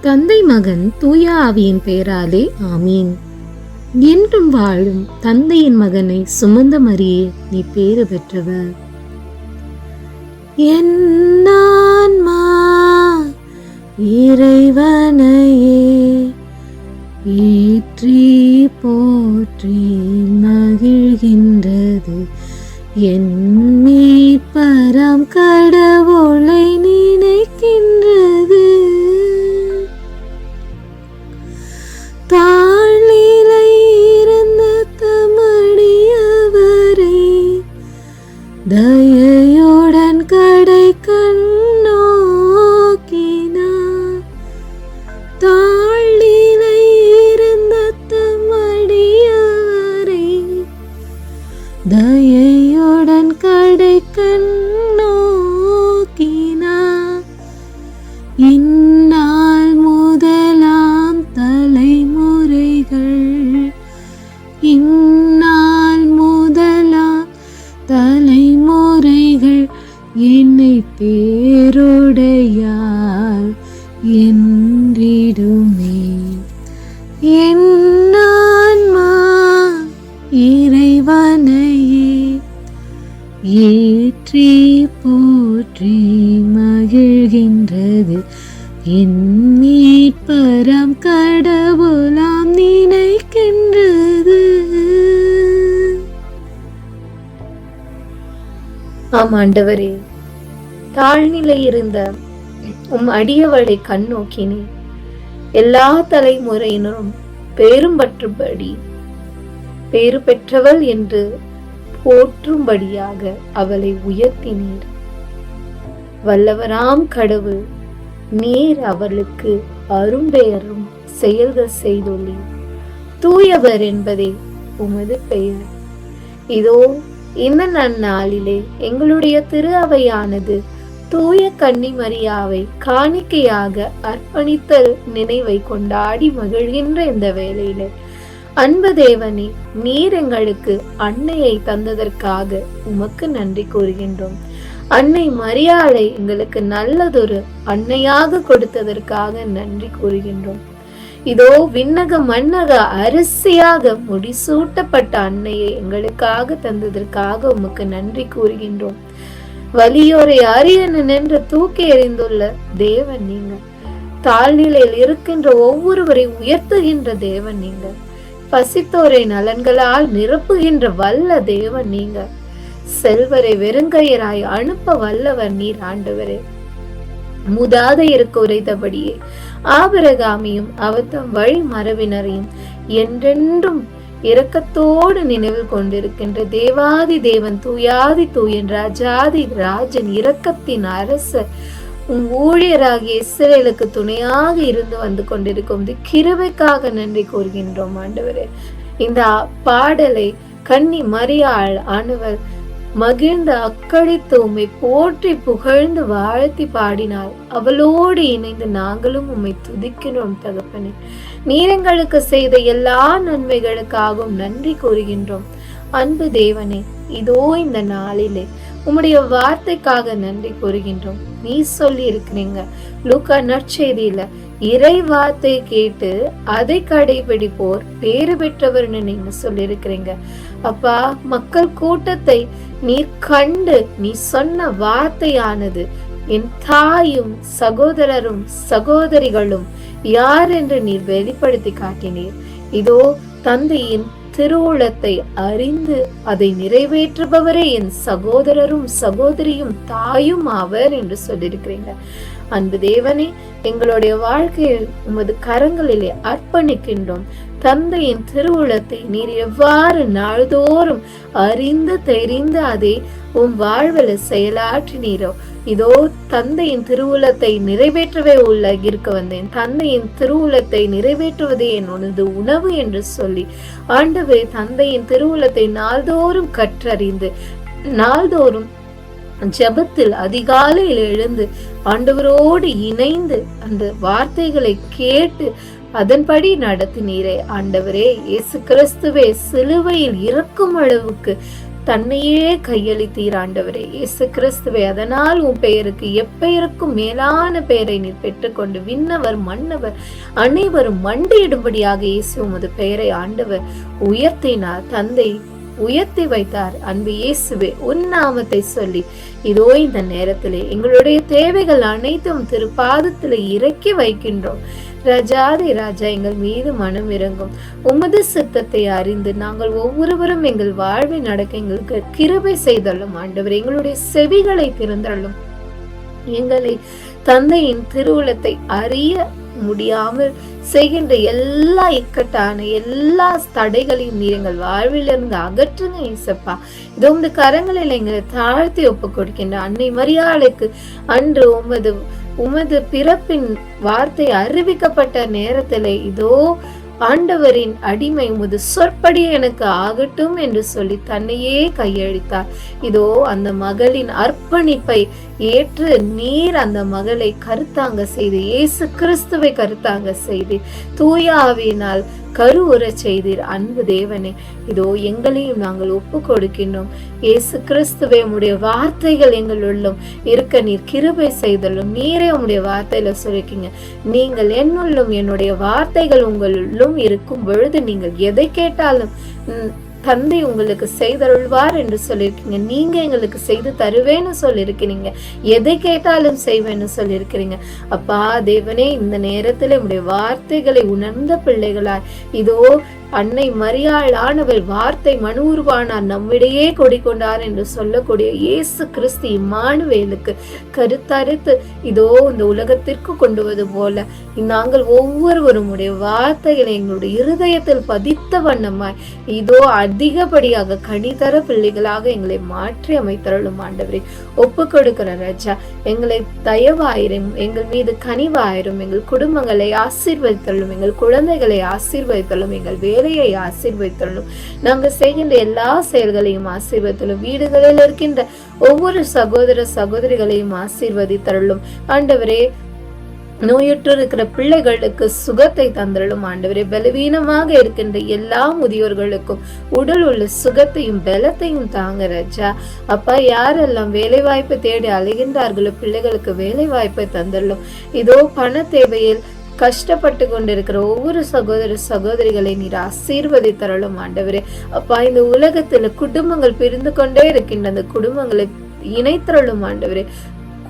தந்தை மகன் தூய ஆவியின் பெயராலே ஆமீன். என்றும் வாழும் தந்தையின் மகனை சுமந்த மரியே நீ பேறு பெற்றவர். என் இறைவனையே ஏற்றி போற்றி மகிழ்கின்றது. என் என்றிடுமே. என்னான்மா இறைவனையே ஏற்றி போற்றி மகிழ்கின்றது. என் மீட்பரம் கடவுளாம் நினைக்கின்றது. ஆமாண்டவரே தாழ்நிலை இருந்த உம் அடியவளை கண்ணோக்கினே எல்லா தலைமுறையினரும் பேரும் பற்றும்படி பேறு பெற்றவள் என்று போற்றும்படியாக அவளை உயர்த்தினீர். வல்லவராம் கடவுள் நீர் அவளுக்கு அரும்பெயரும் செயல்கள் செய்துள்ளீர். தூயவர் என்பதே உமது பெயர். இதோ இந்த நன்னாளிலே எங்களுடைய திரு அவையானது தூய கன்னிமரியாவை காணிக்கையாக அர்ப்பணித்தல் நினைவை கொண்டாடி மகிழ்கின்ற இந்த வேளையிலே அன்பு தேவனே நீர் எங்களுக்கு அன்னையை தந்ததற்காக உமக்கு நன்றி கூறுகின்றோம். அன்னை மரியாதை எங்களுக்கு நல்லதொரு அன்னையாக கொடுத்ததற்காக நன்றி கூறுகின்றோம். இதோ விண்ணக மன்னக அரிசியாக முடிசூட்டப்பட்ட அன்னையை எங்களுக்காக தந்ததற்காக உமக்கு நன்றி கூறுகின்றோம். வலியோரை அறிய நின்று தூக்கி எறிந்துள்ள தேவன் நீங்க. தாழ்நிலையில் இருக்கின்ற ஒவ்வொருவரை உயர்த்துகின்ற தேவன் நீங்க. பசித்தோரை நலன்களால் நிரப்புகின்ற வல்ல தேவன் நீங்க. செல்வரை வெறுங்கையராய் அனுப்ப வல்லவர் நீர் ஆண்டவரே. முதாதையருக்கு உரைத்தபடியே ஆபரகாமியும் அவத்தம் வழி மரபினரையும் என்றென்றும் இரக்கத்தோடு நினைவில் கொண்டிருக்கின்ற தேவாதி தேவன் தூயாதி தூயன் ராஜாதி ராஜன் இரக்கத்தின் அரசர் உன் ஊழியராகிய இஸ்ரேலுக்கு துணையாக இருந்து வந்து கொண்டிருக்கும் இந்த கிருபைக்காக நன்றி கூறுகின்றோம் ஆண்டவரே. இந்த பாடலை கன்னி மரியாள் அணுவர் மகிழ்ந்து அக்கடித்து உம்மை போற்றி புகழ்ந்து வாழ்த்தி பாடினாள் அவளோடு இணைந்து நாங்களும் உம்மை துதிக்கிறோம் தகப்பனே. நீரங்களுக்கு செய்த எல்லா நன்மைகளுக்காகவும் நன்றி கூறுகின்றோம். அன்பு தேவனே இதோ இந்த நாளிலே உம்முடைய வார்த்தைக்காக நன்றி கூறுகின்றோம். நீ சொல்லி இருக்கிறீங்க லூக்கா நற்செய்தியில இறை வார்த்தை கேட்டு அதை கடைபிடிப்போர் பேறு பெற்றவர்னு நீங்க சொல்லியிருக்கிறீங்க. அப்பா மக்கள் கூட்டத்தை நீர் கண்டு நீ சொன்ன வார்த்தையானது என் தாயும் சகோதரரும் சகோதரிகளும் யார் என்று நீர் வெளிப்படுத்தி காட்டினீர். இதோ தந்தையின் திருவுளத்தை அறிந்து அதை நிறைவேற்றுபவரே என் சகோதரரும் சகோதரியும் தாயும் ஆவர் என்று சொல்லியிருக்கிறீங்க. அன்பு தேவனே எங்களுடைய வாழ்க்கையில் உமது கரங்களிலே அர்ப்பணிக்கின்றோம். தந்தையின் திருவுளத்தை நீர் எவ்வாறு நாள்தோறும் அறிந்து தெரிந்து அதை உம் வாழ்வில் செயலாற்றினீரோ இதோ தந்தையின் திருவுளத்தை நிறைவேற்றவே உள்ள இருக்க வந்தேன். தந்தையின் திருவுளத்தை நிறைவேற்றுவதே என்னுனது உணவு என்று சொல்லி ஆண்டவரே தந்தையின் திருவுளத்தை நாள்தோறும் கற்றறிந்து நாள்தோறும் ஜெபத்தில் அதிகாலையில் எழுந்து ஆண்டவரோடு இணைந்து அந்த வார்த்தைகளை கேட்டு அதன்படி நடத்தினீரே ஆண்டவரே இயேசு கிறிஸ்துவே சிலுவையில் இருக்கும் அளவுக்கு தன்னையே கையளித்தீர் ஆண்டவரே. இயேசு கிறிஸ்துவே அதனால் உன் பெயருக்கு எப்பெயருக்கும் மேலான பெயரை நீர் பெற்றுக்கொண்டு விண்ணவர் மன்னவர் அனைவரும் மண்டியிடும்படியாக இயேசு உமது பெயரை ஆண்டவர் உயர்த்தினார். தந்தை உயர்த்தி வைத்தார். அன்பு இயேசுவே உன் நாமத்தை சொல்லி இதோ இந்த நேரத்திலே எங்களுடைய தேவைகள் அனைத்தும் திருப்பாதத்தில் இறக்கி வைக்கின்றோம். ரஜாதி ராஜா எங்கள் மீது மனம் இறங்கும். உமது சித்தத்தை அறிந்து நாங்கள் ஒவ்வொருவரும் எங்கள் வாழ்வை நடக்க எங்களுக்கு கிருபை செய்தள்ளும். ஆண்டவர் எங்களுடைய செவிகளை திறந்தள்ளும். எங்களை தந்தையின் திருவுளத்தை அறிய முடியாமல் செய்கின்ற எல்லா இக்கட்டான எல்லா தடைகளையும் நீர் எங்கள் வாழ்விலிருந்து அகற்றுங்க இசப்பா இதோ இந்த கரங்களில் எங்களை தாழ்த்தி ஒப்பு கொடுக்கின்ற அன்னை மரியாளுக்கு அன்று உமது உமது பிறப்பின் வார்த்தை அறிவிக்கப்பட்ட நேரத்திலே இதோ ஆண்டவரின் அடிமை உமது சொற்படி எனக்கு ஆகட்டும் என்று சொல்லி தன்னையே கையளித்தார். இதோ அந்த மகளின் அர்ப்பணிப்பை ஏற்று நீர் அந்த மகளை கருத்தாங்க செய்து இயேசு கிறிஸ்துவை கருத்தாங்க செய்து தூயாவினால் கருவுறச் செய்தீர் அன்பு தேவனே. இதோ எங்களையும் நாங்கள் ஒப்பு கொடுக்கின்றோம் இயேசு கிறிஸ்துவே உடைய வார்த்தைகள் எங்களுள்ளும் இருக்க நீர் கிருபை செய்தலும் நீரே உடைய வார்த்தையில சொல்லிருக்கீங்க. நீங்கள் என்னுள்ளும் என்னுடைய வார்த்தைகள் உங்களுள்ளும் இருக்கும் பொழுது நீங்கள் எதை கேட்டாலும் தந்தை உங்களுக்கு செய்தருள்வார் என்று சொல்லியிருக்கீங்க. நீங்க எங்களுக்கு செய்து தருவேன்னு சொல்லியிருக்கிறீங்க. எதை கேட்டாலும் செய்வேன்னு சொல்லியிருக்கிறீங்க. அப்பா தேவனே இந்த நேரத்தில் உடைய வார்த்தைகளை உணர்ந்த பிள்ளைகளாய் இதோ அன்னை மரியாள் ஆனவள் வார்த்தை மனு உருவானார் நம்மிடையே கொடிக்கொண்டார் என்று சொல்லக்கூடிய இயேசு கிறிஸ்து இம்மானுவேலுக்கு கருத்தரித்து இதோ இந்த உலகத்திற்கு கொண்டுவது போல நாங்கள் ஒவ்வொருவரும் உடைய வார்த்தைகளை எங்களுடைய இருதயத்தில் பதித்த வண்ணமாய் இதோ அதிகப்படியாக கனிதர பிள்ளைகளாக எங்களை மாற்றி அமைத்தருளும் ஆண்டவரே. ஒப்பு கொடுக்கிற ராஜா எங்களை தயவாயிரும் எங்கள் மீது கனிவாயிரும் எங்கள் குடும்பங்களை ஆசீர்வதித்தள்ளும் எங்கள் குழந்தைகளை ஆசீர்வதித்தள்ளும் எங்கள் வேலையை ஆசீர்வதித்தரணும். நாங்கள் செய்கின்ற எல்லா செயல்களையும் ஆசீர்வதித்தள்ளும் வீடுகளில் இருக்கின்ற ஒவ்வொரு சகோதர சகோதரிகளையும் ஆசீர்வதித்தரலும் ஆண்டவரே நோயுற்று இருக்கிற பிள்ளைகளுக்கு சுகத்தை தந்திரலும் ஆண்டவரே பலவீனமாக இருக்கின்ற எல்லா முதியோர்களுக்கும் உடல் உள்ள சுகத்தையும் பலத்தையும் தாங்க ராஜா. அப்பா யாரெல்லாம் வேலை வாய்ப்பை தேடி அலைகின்றார்களோ பிள்ளைகளுக்கு வேலை வாய்ப்பை தந்துடலும் இதோ பண தேவையில் கஷ்டப்பட்டு கொண்டிருக்கிற ஒவ்வொரு சகோதர சகோதரிகளை நீர் ஆசீர்வதித்தரலும் ஆண்டவரே. அப்பா இந்த உலகத்துல குடும்பங்கள் பிரிந்து கொண்டே இருக்கின்ற அந்த குடும்பங்களை இணைத்தரலும் ஆண்டவரே.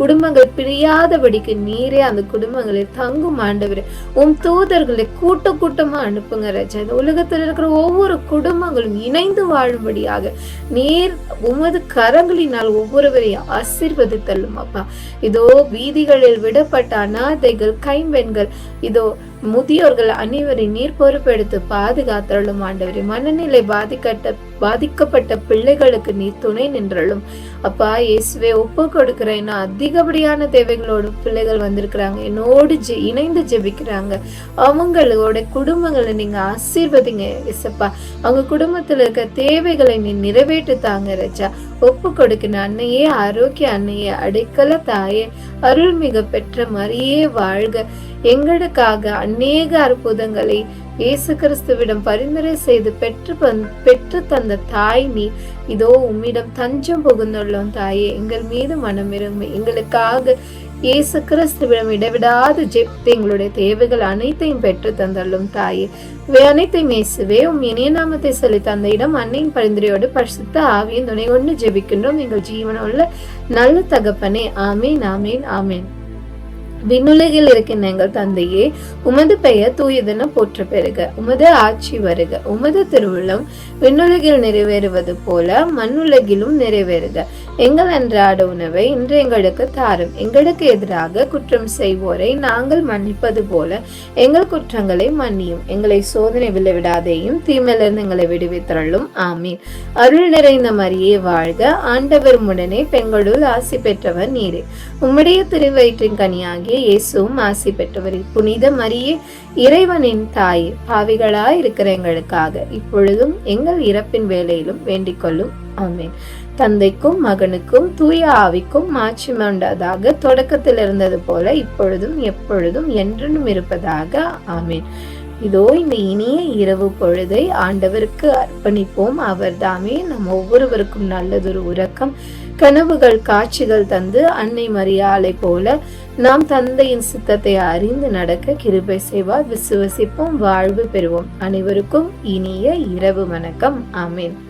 குடும்பங்கள் பிரியாதபடிக்கு நீரே அந்த குடும்பங்களில் தங்கும் ஆண்டவர். உம் தூதர்களை கூட்ட கூட்டமா அனுப்புங்க ராஜா. இந்த உலகத்தில் இருக்கிற ஒவ்வொரு குடும்பங்களும் இணைந்து வாழும்படியாக நீர் உமது கரங்களினால் ஒவ்வொருவரையும் ஆசீர்வதித்தள்ளும் அப்பா இதோ வீதிகளில் விடப்பட்ட அனாதைகள் கைம்பெண்கள் இதோ முதியோர்கள் அனைவரையும் நீர் பொறுப்பெடுத்து பாதுகாத்தருளும் ஆண்டவரே. மனநிலை பாதிக்கட்ட பாதிக்கப்பட்ட பிள்ளைகளுக்கு நீர் துணை நின்றலும் அப்பா இயேசுவே ஒப்பு கொடுக்கிறேன். நான் அதிகப்படியான தேவைகளோட பிள்ளைகள் வந்திருக்கிறாங்க. என்னோடு ஜெ இணைந்து ஜெபிக்கிறாங்க. அவங்களோட குடும்பங்களை நீங்க ஆசீர்வதிங்க இசப்பா அவங்க குடும்பத்துல இருக்க தேவைகளை நீ நிறைவேற்றி தாங்க ரஜா. ஒப்பு கொடுக்கிற அன்னையே ஆரோக்கிய அன்னையே அடைக்கல தாயே அருள்மிக பெற்ற மரியே வாழ்க. எங்களுக்காக அநேக அற்புதங்களை இயேசு கிறிஸ்துவிடம் பரிந்துரை செய்து பெற்று பெற்று தந்த தாய் நீ. இதோ உம்மிடம் தஞ்சம் புகுந்துள்ளோம் தாயே. எங்கள் மீது மனமிரும்பு. எங்களுக்காக இயேசு கிறிஸ்துவிடம் இடைவிடாது ஜெபித்து எங்களுடைய தேவைகள் அனைத்தையும் பெற்று தந்தள்ளும் தாயே. இவை அனைத்தையும் இயேசுவே உம் இணைய நாமத்தை சொல்லி தந்த இடம் அன்னையின் பரிந்துரையோடு பரிசுத்த ஆவியின் துணை கொண்டு ஜெபிக்கின்றோம். எங்கள் ஜீவனுள்ள நல்ல தகப்பனே ஆமேன் ஆமேன் ஆமேன். விண்ணுலகில் இருக்கின்ற எங்கள் தந்தையே உமது பெயர் தூயதென போற்ற பெறுக உமது ஆட்சி வருக. உமது திருவுள்ளம் விண்ணுலகில் நிறைவேறுவது போல மண்ணுலகிலும் நிறைவேறுக. எங்கள் அன்றாட உணவை இன்று எங்களுக்கு தாரும். எங்களுக்கு எதிராக குற்றம் செய்வோரை நாங்கள் மன்னிப்பது போல எங்கள் குற்றங்களை மன்னியும். எங்களை சோதனை விளைவிடாதேயும் தீமையிலிருந்து எங்களை விடுவித்தரலும் ஆமீன். அருள் நிறைந்த மரியே வாழ்க. ஆண்டவர் உடனே பெங்களுள் ஆசி பெற்றவர் நீரே. உம்முடைய திருவயிற்றின் கனியாகி கனியாகிய இயேசுவும் ஆசி பெற்றவரே புனித மரியே இறைவனின் தாயே பாவிகளாய் இருக்கிற எங்களுக்காக இப்பொழுதும் எங்கள் இறப்பின் வேலையிலும் வேண்டிக் கொள்ளும். ஆமேன். தந்தைக்கும் மகனுக்கும் தூய ஆவிக்கும் மாட்சி மாண்டதாக தொடக்கத்தில் இருந்தது போல இப்பொழுதும் எப்பொழுதும் என்றென்றும் இருப்பதாக. ஆமேன். இதோ இந்த இனிய இரவு பொழுதை ஆண்டவருக்கு அர்ப்பணிப்போம். அவர் தாமே நம் ஒவ்வொருவருக்கும் நல்லதொரு உறக்கம் கனவுகள் காட்சிகள் தந்து அன்னை மரியாளை போல நாம் தந்தையின் சித்தத்தை அறிந்து நடக்க கிருபை செய்வார். விசுவசிப்போம் வாழ்வு பெறுவோம். அனைவருக்கும் இனிய இரவு வணக்கம். ஆமென்.